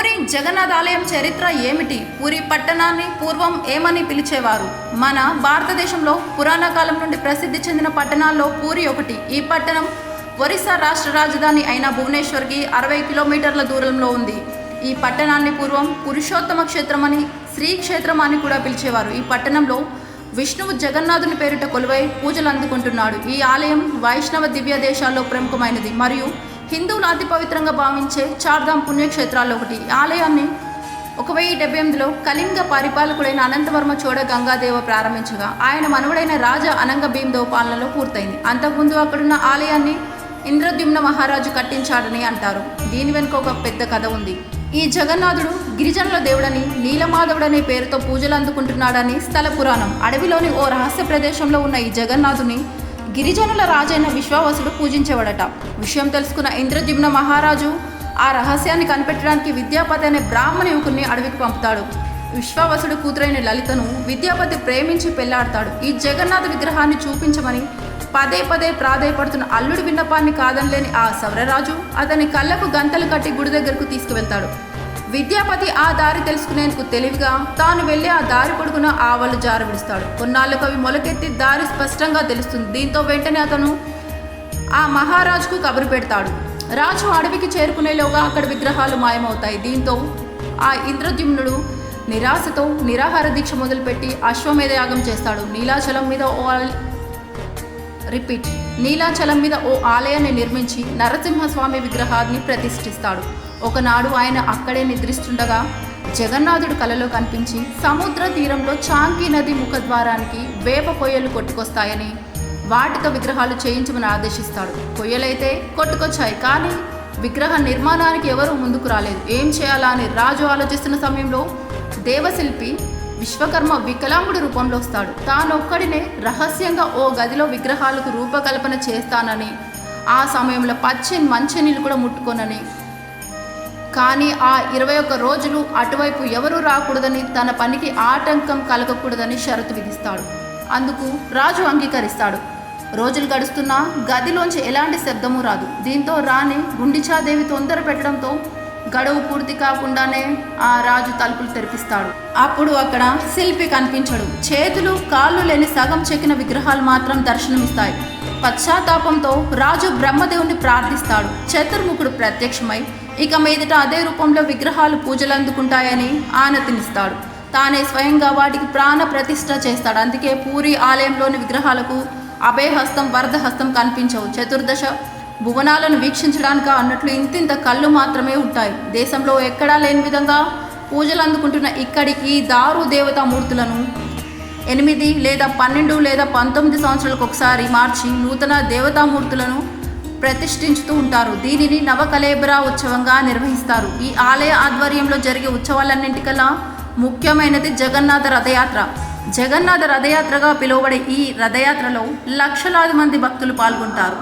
పూరి జగన్నాథ్ ఆలయం చరిత్ర ఏమిటి? పూరి పట్టణాన్ని పూర్వం ఏమని పిలిచేవారు? మన భారతదేశంలో పురాణ కాలం నుండి ప్రసిద్ధి చెందిన పట్టణాల్లో పూరి ఒకటి. ఈ పట్టణం ఒరిస్సా రాష్ట్ర రాజధాని అయిన భువనేశ్వర్కి అరవై కిలోమీటర్ల దూరంలో ఉంది. ఈ పట్టణాన్ని పూర్వం పురుషోత్తమ క్షేత్రమని శ్రీ క్షేత్రం అని కూడా పిలిచేవారు. ఈ పట్టణంలో విష్ణువు జగన్నాథుని పేరిట కొలువై పూజలు అందుకుంటున్నాడు. ఈ ఆలయం వైష్ణవ దివ్య దేశాల్లో ప్రముఖమైనది. మరియు హిందువులు అతి పవిత్రంగా భావించే చార్ధామ్ పుణ్యక్షేత్రాల్లో ఒకటి. ఆలయాన్ని ఒక వెయ్యి డెబ్బై ఎనిమిదిలో కళింగ పరిపాలకుడైన అనంతవర్మ చోడ గంగాదేవ ప్రారంభించగా ఆయన మనవడైన రాజా అనంగ భీమదేవ పాలనలో పూర్తయింది. అంతకుముందు అక్కడున్న ఆలయాన్ని ఇంద్రద్యుమ్న మహారాజు కట్టించాడని అంటారు. దీని వెనుక ఒక పెద్ద కథ ఉంది. ఈ జగన్నాథుడు గిరిజనుల దేవుడని నీలమాధవుడనే పేరుతో పూజలు అందుకుంటున్నాడని స్థల పురాణం. అడవిలోని ఓ రహస్య ప్రదేశంలో ఉన్న ఈ జగన్నాథుని గిరిజనుల రాజైన విశ్వావసుడు పూజించేవాడట. విషయం తెలుసుకున్న ఇంద్రజిమ్న మహారాజు ఆ రహస్యాన్ని కనిపెట్టడానికి విద్యాపతి అనే బ్రాహ్మణ యువకుడిని అడవికి పంపుతాడు. విశ్వావసుడు కూతురైన లలితను విద్యాపతి ప్రేమించి పెళ్ళాడతాడు. ఈ జగన్నాథ విగ్రహాన్ని చూపించమని పదే పదే ప్రాధాయపడుతున్న అల్లుడి విన్నపాన్ని కాదనలేని ఆ సవరరాజు అతని కళ్ళకు గంతలు కట్టి గుడి దగ్గరకు తీసుకువెళ్తాడు. విద్యాపతి ఆ దారి తెలుసుకునేందుకు తెలివిగా తాను వెళ్ళి ఆ దారి పొడుగున ఆవలు జార విడుస్తాడు. కొన్నాళ్ళకు అవి మొలకెత్తి దారి స్పష్టంగా తెలుస్తుంది. దీంతో వెంటనే అతను ఆ మహారాజుకు కబురు పెడతాడు. రాజు అడవికి చేరుకునేలోగా అక్కడ విగ్రహాలు మాయమవుతాయి. దీంతో ఆ ఇంద్రద్యుమ్నుడు నిరాశతో నిరాహార దీక్ష మొదలుపెట్టి అశ్వమేధ యాగం చేస్తాడు. నీలాచలం మీద ఓ రిపీట్ నీలాచలం మీద ఓ ఆలయాన్ని నిర్మించి నరసింహస్వామి విగ్రహాన్ని ప్రతిష్ఠిస్తాడు. ఒకనాడు ఆయన అక్కడే నిద్రిస్తుండగా జగన్నాథుడు కలలో కనిపించి సముద్ర తీరంలో చాంకీ నది ముఖద్వారానికి వేప కొయ్యలు కొట్టుకొస్తాయని వాటితో విగ్రహాలు చేయించమని ఆదేశిస్తాడు. కొయ్యలైతే కొట్టుకొచ్చాయి కానీ విగ్రహ నిర్మాణానికి ఎవరూ ముందుకు రాలేదు. ఏం చేయాలా అని రాజు ఆలోచిస్తున్న సమయంలో దేవశిల్పి విశ్వకర్మ వికలాంగుడి రూపంలో వస్తాడు. తానొక్కడినే రహస్యంగా ఓ గదిలో విగ్రహాలకు రూపకల్పన చేస్తానని ఆ సమయంలో పచ్చని మంచినీళ్ళు కూడా ముట్టుకోనని కానీ ఆ ఇరవై ఒక్క రోజులు అటువైపు ఎవరూ రాకూడదని తన పనికి ఆటంకం కలగకూడదని షరతు విధిస్తాడు. అందుకు రాజు అంగీకరిస్తాడు. రోజులు గడుస్తున్నా గదిలోంచి ఎలాంటి శబ్దము రాదు. దీంతో రాణి గుండిచాదేవి తొందర పెట్టడంతో గడువు పూర్తి కాకుండానే ఆ రాజు తలుపులు తెరిపిస్తాడు. అప్పుడు అక్కడ శిల్పి కనిపించడు. చేతులు కాళ్ళు లేని సగం చెక్కిన విగ్రహాలు మాత్రం దర్శనమిస్తాయి. పశ్చాత్తాపంతో రాజు బ్రహ్మదేవుని ప్రార్థిస్తాడు. చతుర్ముఖుడు ప్రత్యక్షమై ఇక మీదట అదే రూపంలో విగ్రహాలు పూజలు అందుకుంటాయని ఆనతినిస్తాడు తానే స్వయంగా వాటికి ప్రాణ ప్రతిష్ఠ చేస్తాడు. అందుకే పూరి ఆలయంలోని విగ్రహాలకు అభయహస్తం వరదహస్తం కనిపించవు. చతుర్దశ భువనాలను వీక్షించడానికి అన్నట్లు ఇంతింత కళ్ళు మాత్రమే ఉంటాయి. దేశంలో ఎక్కడా లేని విధంగా పూజలు అందుకుంటున్న ఇక్కడికి దారు దేవతా మూర్తులను ఎనిమిది లేదా పన్నెండు లేదా పంతొమ్మిది సంవత్సరాలకు ఒకసారి మార్చి నూతన దేవతామూర్తులను ప్రతిష్ఠించుతూ ఉంటారు. దీనిని నవకలేబరా ఉత్సవంగా నిర్వహిస్తారు. ఈ ఆలయ ఆధ్వర్యంలో జరిగే ఉత్సవాలన్నింటికల్లా ముఖ్యమైనది జగన్నాథ రథయాత్ర. జగన్నాథ రథయాత్రగా పిలువబడే ఈ రథయాత్రలో లక్షలాది మంది భక్తులు పాల్గొంటారు.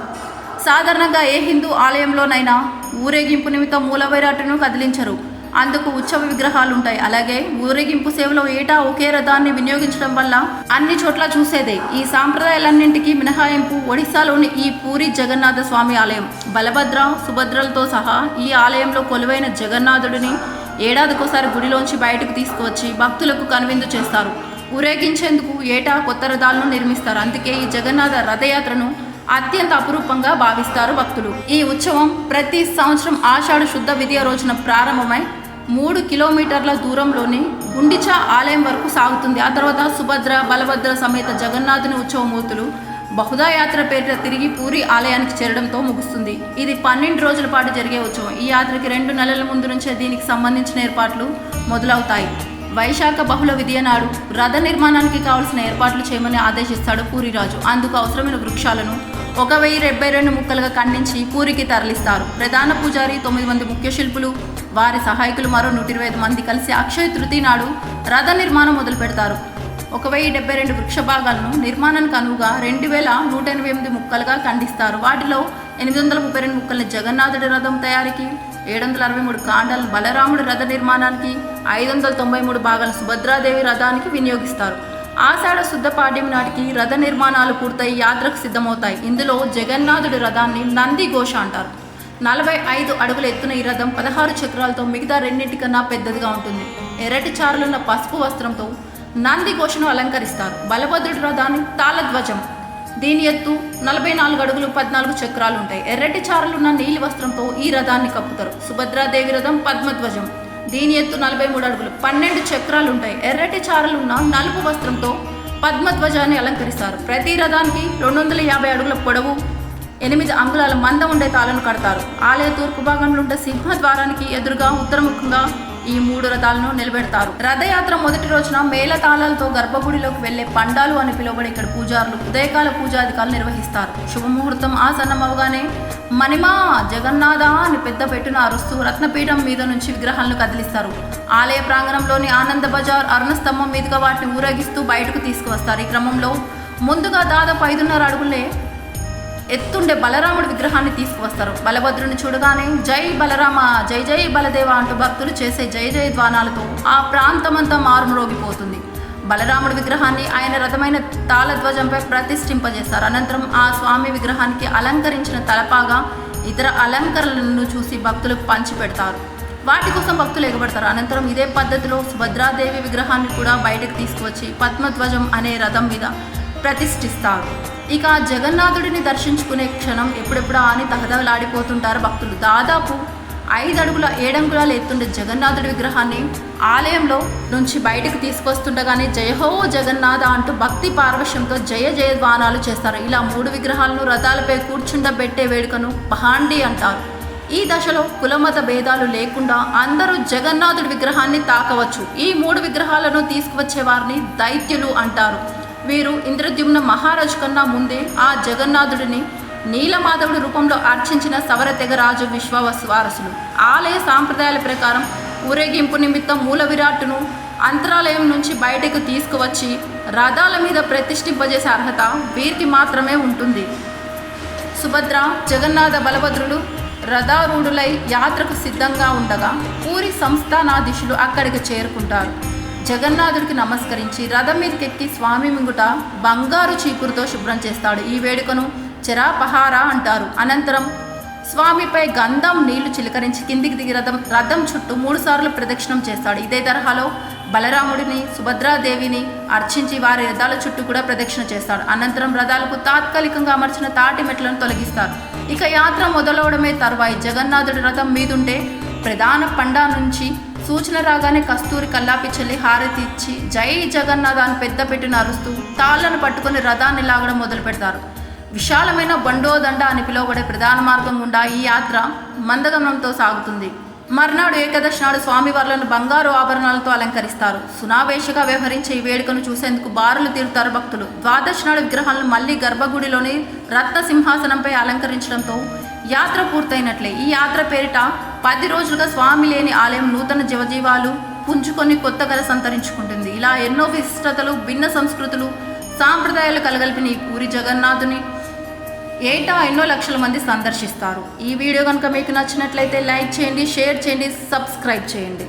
సాధారణంగా ఏ హిందూ ఆలయంలోనైనా ఊరేగింపు నిమిత్తం మూలవైరాటును కదిలించరు. అందుకు ఉత్సవ విగ్రహాలు ఉంటాయి. అలాగే ఊరేగింపు సేవలో ఏటా ఒకే రథాన్ని వినియోగించడం వల్ల అన్ని చోట్ల చూసేదే. ఈ సాంప్రదాయాలన్నింటికీ మినహాయింపు ఒడిశాలోని ఈ పూరి జగన్నాథ స్వామి ఆలయం. బలభద్ర సుభద్రలతో సహా ఈ ఆలయంలో కొలువైన జగన్నాథుడిని ఏడాదికోసారి గుడిలోంచి బయటకు తీసుకువచ్చి భక్తులకు కనువిందు చేస్తారు. ఊరేగించేందుకు ఏటా కొత్త రథాలను నిర్మిస్తారు. అందుకే ఈ జగన్నాథ రథయాత్రను అత్యంత అపురూపంగా భావిస్తారు భక్తులు. ఈ ఉత్సవం ప్రతి సంవత్సరం ఆషాఢ శుద్ధ విద్య రోజున ప్రారంభమై మూడు కిలోమీటర్ల దూరంలోని గుండిచా ఆలయం వరకు సాగుతుంది. ఆ తర్వాత సుభద్ర బలభద్ర సమేత జగన్నాథుని ఉత్సవమూర్తులు బహుదా యాత్ర పేరిట తిరిగి పూరి ఆలయానికి చేరడంతో ముగుస్తుంది. ఇది పన్నెండు రోజుల పాటు జరిగే ఉత్సవం. ఈ యాత్రకి రెండు నెలల ముందు నుంచే దీనికి సంబంధించిన ఏర్పాట్లు మొదలవుతాయి. వైశాఖ బహుళ విధియ నాడు రథ నిర్మాణానికి కావలసిన ఏర్పాట్లు చేయమని ఆదేశిస్తాడు పూరిరాజు. అందుకు అవసరమైన వృక్షాలను ఒక వెయ్యి డెబ్బై రెండు ముక్కలుగా ఖండించి పూరికి తరలిస్తారు. ప్రధాన పూజారి తొమ్మిది మంది ముఖ్య శిల్పులు వారి సహాయకులు మరో నూట ఇరవై ఐదు మంది కలిసి అక్షయ తృతీయ నాడు రథ నిర్మాణం మొదలు పెడతారు. ఒక వెయ్యి డెబ్బై రెండు వృక్ష భాగాలను నిర్మాణానికి అనువుగా రెండు వేల నూట ఎనభై ఎనిమిది ముక్కలుగా ఖండిస్తారు. వాటిలో ఎనిమిది వందల ముప్పై రెండు ముక్కల్ని జగన్నాథుడి రథం తయారీకి ఏడు వందల అరవై మూడు కాండాలు బలరాముడి రథ నిర్మాణానికి ఐదు వందల తొంభై మూడు భాగాలు సుభద్రాదేవి రథానికి వినియోగిస్తారు. ఆషాఢ శుద్ధ పాడ్యం నాటికి రథ నిర్మాణాలు పూర్తయి యాత్రకు సిద్ధమవుతాయి. ఇందులో జగన్నాథుడి రథాన్ని నంది ఘోష అంటారు. నలభై ఐదు అడుగుల ఎత్తున ఈ రథం పదహారు చక్రాలతో మిగతా రెండింటికన్నా పెద్దదిగా ఉంటుంది. ఎర్రటి చారులున్న పసుపు వస్త్రంతో నంది ఘోషను అలంకరిస్తారు. బలభద్రుడి రథాన్ని తాళధ్వజం. దీని ఎత్తు నలభై నాలుగు అడుగులు పద్నాలుగు చక్రాలు ఉంటాయి ఎర్రటి చారులున్న నీలి వస్త్రంతో ఈ రథాన్ని కప్పుతారు. సుభద్రాదేవి రథం పద్మధ్వజం. దీని ఎత్తు నలభై మూడు అడుగులు పన్నెండు చక్రాలు ఉంటాయి ఎర్రటి చారులున్న నలుపు వస్త్రంతో పద్మధ్వజాన్ని అలంకరిస్తారు. ప్రతి రథానికి రెండు వందల యాభై అడుగుల పొడవు ఎనిమిది అంగుళాల మందం ఉండే తాళను కడతారు. ఆలయ తూర్పు భాగంలో ఉండే సింహద్వారానికి ఎదురుగా ఉత్తరముఖంగా ఈ మూడు రథాలను నిలబెడతారు. రథయాత్ర మొదటి రోజున మేళ తాళాలతో గర్భగుడిలోకి వెళ్ళే పండాలు అని పిలువబడే ఇక్కడ పూజారులు ఉదయకాల పూజాధికారులు నిర్వహిస్తారు. శుభముహూర్తం ఆసన్నమవగానే మణిమా జగన్నాథ అని పెద్ద పెట్టున అరుస్తూ రత్నపీఠం మీద నుంచి విగ్రహాలను కదిలిస్తారు. ఆలయ ప్రాంగణంలోని ఆనంద బజార్ అరుణస్తంభం మీదుగా వాటిని ఊరేగిస్తూ బయటకు తీసుకువస్తారు. ఈ క్రమంలో ముందుగా దాదాపు ఐదున్నర అడుగులే ఎత్తుండే బలరాముడి విగ్రహాన్ని తీసుకువస్తారు. బలభద్రుని చూడగానే జై బలరామ జై జై బలదేవ అంటూ భక్తులు చేసే జై జై ద్వానాలతో ఆ ప్రాంతమంతా మారుమ్రోగిపోతుంది. బలరాముడి విగ్రహాన్ని ఆయన రథమైన తాళధ్వజంపై ప్రతిష్ఠింపజేస్తారు అనంతరం ఆ స్వామి విగ్రహానికి అలంకరించిన తలపాగా ఇతర అలంకరణలను చూసి భక్తులకు పంచిపెడతారు వాటి కోసం భక్తులు ఎగబడతారు. అనంతరం ఇదే పద్ధతిలో సుభద్రాదేవి విగ్రహాన్ని కూడా బయటకు తీసుకువచ్చి పద్మధ్వజం అనే రథం మీద ప్రతిష్ఠిస్తారు. ఇక జగన్నాథుడిని దర్శించుకునే క్షణం ఎప్పుడెప్పుడా అని తహదవలాడిపోతుంటారు భక్తులు. దాదాపు ఐదు అడుగుల ఏడంగులాలు ఎత్తుండే జగన్నాథుడి విగ్రహాన్ని ఆలయంలో నుంచి బయటకు తీసుకొస్తుండగానే జయహో జగన్నాథ అంటూ భక్తి పార్వశ్యంతో జయ జయధ్వానాలు చేస్తారు. ఇలా మూడు విగ్రహాలను రథాలపై కూర్చుండబెట్టే వేడుకను పహాండి అంటారు. ఈ దశలో కులమత భేదాలు లేకుండా అందరూ జగన్నాథుడి విగ్రహాన్ని తాకవచ్చు. ఈ మూడు విగ్రహాలను తీసుకువచ్చే వారిని దైత్యులు అంటారు. వీరు ఇంద్రద్యుమ్న మహారాజు కన్నా ముందే ఆ జగన్నాథుడిని నీలమాధవుడి రూపంలో అర్చించిన సవర తెగరాజు విశ్వవస్వారసులు. ఆలయ సాంప్రదాయాల ప్రకారం ఊరేగింపు నిమిత్తం మూల విరాట్ను అంతరాలయం నుంచి బయటకు తీసుకువచ్చి రథాల మీద ప్రతిష్ఠింపజేసే అర్హత వీరికి మాత్రమే ఉంటుంది. సుభద్ర జగన్నాథ బలభద్రులు రథారూఢులై యాత్రకు సిద్ధంగా ఉండగా పూరి సంస్థానాధీశులు అక్కడికి చేరుకుంటారు. జగన్నాథుడికి నమస్కరించి రథం మీదకెక్కి స్వామి ముంగుట బంగారు చీపురుతో శుభ్రం చేస్తాడు. ఈ వేడుకను చెరాపహార అంటారు. అనంతరం స్వామిపై గంధం నీళ్ళు చిలకరించి కిందికి దిగి రథం రథం చుట్టూ మూడుసార్లు ప్రదక్షిణం చేస్తాడు. ఇదే తరహాలో బలరాముడిని సుభద్రాదేవిని అర్చించి వారి రథాల చుట్టూ కూడా ప్రదక్షిణ చేస్తాడు. అనంతరం రథాలకు తాత్కాలికంగా అమర్చిన తాటి మెట్లను తొలగిస్తారు. ఇక యాత్ర మొదలవడమే తర్వాయి. జగన్నాథుడి రథం మీదుంటే ప్రధాన పండా నుంచి సూచన రాగానే కస్తూరి కల్లాపి చెల్లి హారతి ఇచ్చి జై జగన్నాథ్ అని పెద్ద పెట్టిన అరుస్తూ తాళ్ళను పట్టుకొని రథాన్ని లాగడం మొదలు పెడతారు. విశాలమైన బండోదండ అని పిలువబడే ప్రధాన మార్గం గుండా ఈ యాత్ర మందగమనంతో సాగుతుంది. మర్నాడు ఏకాదశి నాడు స్వామివార్లను బంగారు ఆభరణాలతో అలంకరిస్తారు. సునావేశగా వ్యవహరించే ఈ వేడుకను చూసేందుకు బారులు తీరుతారు భక్తులు. ద్వాదశి నాడు విగ్రహాలను మళ్ళీ గర్భగుడిలోని రత్న సింహాసనంపై అలంకరించడంతో యాత్ర పూర్తయినట్లే. ఈ యాత్ర పేరిట పది రోజులుగా స్వామి లేని ఆలయం నూతన జీవజీవాలు పుంజుకొని కొత్త కథ సంతరించుకుంటుంది. ఇలా ఎన్నో విశిష్టతలు భిన్న సంస్కృతులు సాంప్రదాయాలు కలగలిపిన ఈ పూరి జగన్నాథుని ఏటా ఎన్నో లక్షల మంది సందర్శిస్తారు. ఈ వీడియో కనుక మీకు నచ్చినట్లయితే లైక్ చేయండి షేర్ చేయండి సబ్స్క్రైబ్ చేయండి.